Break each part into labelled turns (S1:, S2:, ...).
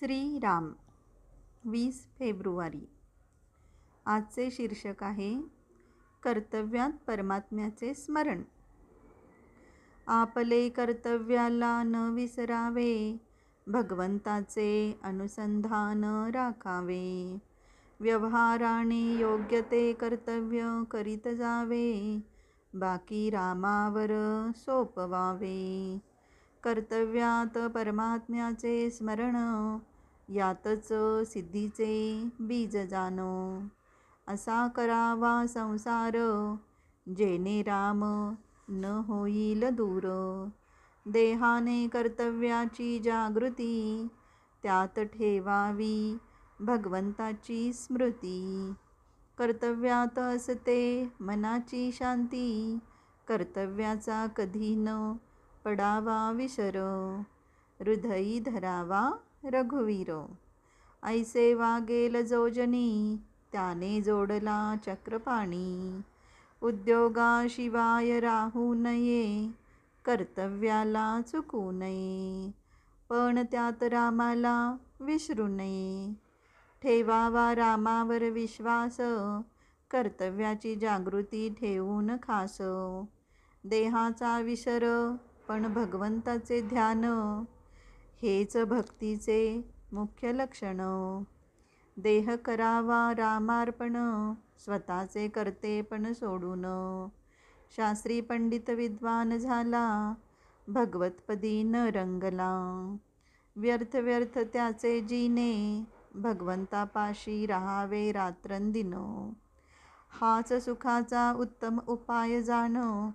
S1: श्रीराम वीस फेब्रुवारी. आजचे शीर्षक आहे कर्तव्यात परमात्म्याचे स्मरण. आपले कर्तव्याला न विसरावे भगवंताचे अनुसंधान राखावे. व्यवहाराने योग्य ते कर्तव्य करीत जावे बाकी रामावर सोपवावे. कर्तव्यात परमात्म्याचे स्मरण यातच सिद्धीचे बीज जानो असा करावा संसार जेने राम न होईल दूर. देहाने कर्तव्याची जागृती त्यात ठेवावी भगवंताची स्मृती. कर्तव्यात असते मनाची शांती कर्तव्याचा कधी न पडावा विसर. हृदयी धरावा रघुवीर। ऐसे वागेल जोजनी त्याने जोडला चक्रपाणी। उद्योगाशिवाय राहू नये कर्तव्याला चुकू नये पण त्यात रामाला विसरू नये। ठेवावा रामावर विश्वास कर्तव्याची जागृती ठेवून खास। देहाचा विसर पण भगवंताचे ध्यान हेच भक्तीचे मुख्य लक्षण. देह करावा रामार्पण स्वतःचे करते पण सोडून. शास्त्री पंडित विद्वान झाला भगवतपदी न रंगला. व्यर्थ व्यर्थ त्याचे जीने भगवंतापाशी राहावे रात्रंदिनो. हाच सुखाचा उत्तम उपाय जाणो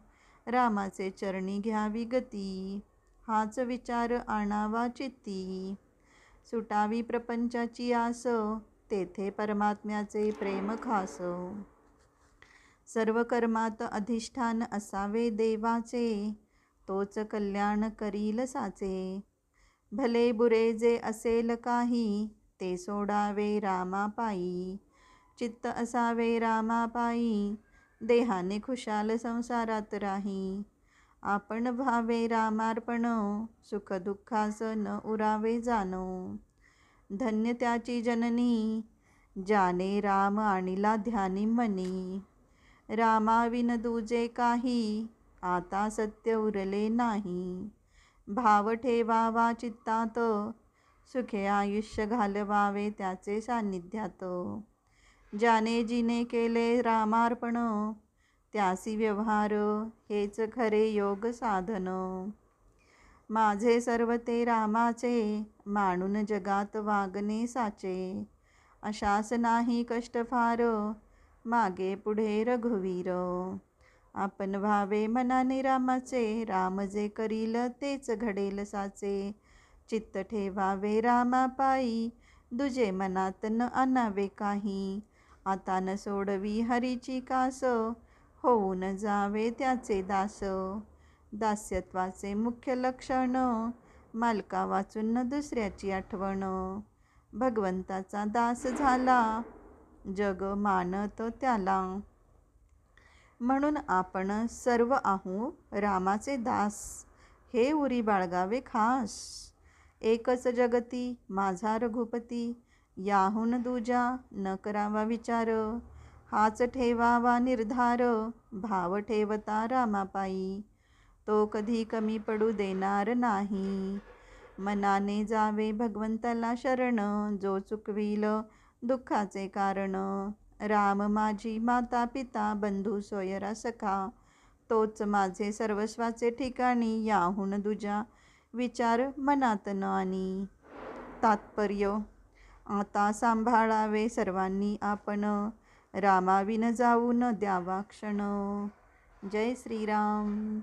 S1: रामाचे चरणी घ्यावी गती. हाच विचार आणावा चित्ती. सुटावी प्रपंचाची आस तेथे परमात्म्याचे प्रेम खास. सर्व कर्मात अधिष्ठान असावे देवाचे तोच कल्याण करील साचे. भले बुरे जे असेल काही ते सोडावे रामापायी. चित्त असावे रामापायी देहाने खुशाल संसारात राही. आपण व्हावे रामार्पण सुखदुःखास न उरावे जाणो. धन्य त्याची जननी जाने राम आणिला ध्यानी मनी रामाविन दुजे काही आता सत्य उरले नाही. भाव ठेवावा चित्तात सुखे आयुष्य घालवावे त्याचे सान्निध्यात. ज्याने जिने केले रामार्पण त्यासी व्यवहार हेच खरे योग साधन. माझे सर्व ते रामाचे मानून जगात वागणे साचे. अशास नाही कष्ट फार मागे पुढे रघुवीर. आपण व्हावे मनाने रामाचे राम जे करील तेच घडेल साचे. चित्त ठेवावे रामापायी दुजे मनात न आणावे काही. आता न सोडवी हरीची कास होऊन जावे त्याचे दास. दास्यत्वाचे मुख्य लक्षण मालका वाचून न दुसऱ्याची आठवण. भगवंताचा दास झाला जग मानत त्याला. म्हणून आपण सर्व आहो रामाचे दास हे उरी बाळगावे खास. एकच जगती माझा रघुपती याहून दुजा न करावा विचार. हाच ठेवावा निर्धार भाव ठेवता रामापायी. तो कधी कमी पडू देणार नाही. मनाने जावे भगवंताला शरण जो चुकविल दुःखाचे कारण. राम माझी माता पिता बंधू सोयरा सखा. तोच माझे सर्वस्वाचे ठिकाणी याहून दुजा विचार मनात न आणि तात्पर्य आता सांभाळावे सर्वांनी आपण. रामाविन जाऊ न द्यावा क्षण. जय श्रीराम.